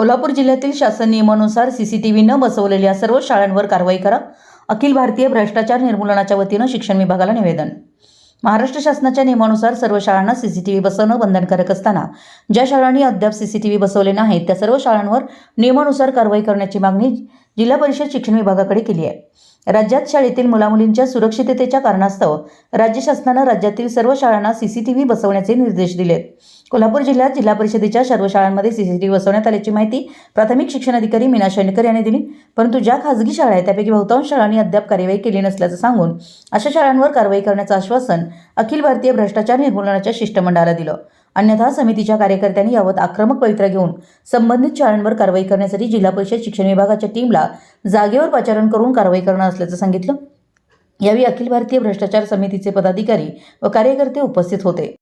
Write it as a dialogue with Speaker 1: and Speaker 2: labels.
Speaker 1: कोल्हापूर जिल्ह्यातील शासन नियमानुसार सीसीटीव्ही न बसवलेल्या सर्व शाळांवर कारवाई करा. अखिल भारतीय भ्रष्टाचार निर्मूलनाच्या वतीनं शिक्षण विभागाला निवेदन. महाराष्ट्र शासनाच्या नियमानुसार सर्व शाळांना सीसीटीव्ही बसवणं बंधनकारक असताना ज्या शाळांनी अद्याप सीसीटीव्ही बसवले नाहीत त्या सर्व शाळांवर नियमानुसार कारवाई करण्याची मागणी जिल्हा परिषद शिक्षण विभागाकडे केली आहे. राज्यात शाळेतील मुलामुलींच्या सुरक्षिततेच्या कारणास्तव राज्य शासनानं राज्यातील सर्व शाळांना सीसीटीव्ही बसवण्याचे निर्देश दिलेत. कोल्हापूर जिल्ह्यात जिल्हा परिषदेच्या सर्व शाळांमध्ये सीसीटीव्ही बसवण्यात आल्याची माहिती प्राथमिक शिक्षण अधिकारी मीना शेंडकर यांनी दिली. परंतु ज्या खाजगी शाळा आहेत त्यापैकी बहुतांश शाळांनी अद्याप कार्यवाही केली नसल्याचं सांगून अशा शाळांवर कारवाई करण्याचं आश्वासन अखिल भारतीय भ्रष्टाचार निर्मूलनाच्या शिष्टमंडळाला दिलं. अन्यथा समितीच्या कार्यकर्त्यांनी यावत आक्रमक पवित्रा घेऊन संबंधित शाळांवर कारवाई करण्यासाठी जिल्हा परिषद शिक्षण विभागाच्या टीमला जागेवर पाचारण करून कारवाई करणार असल्याचं सांगितलं. यावेळी अखिल भारतीय भ्रष्टाचार समितीचे पदाधिकारी व कार्यकर्ते उपस्थित होते.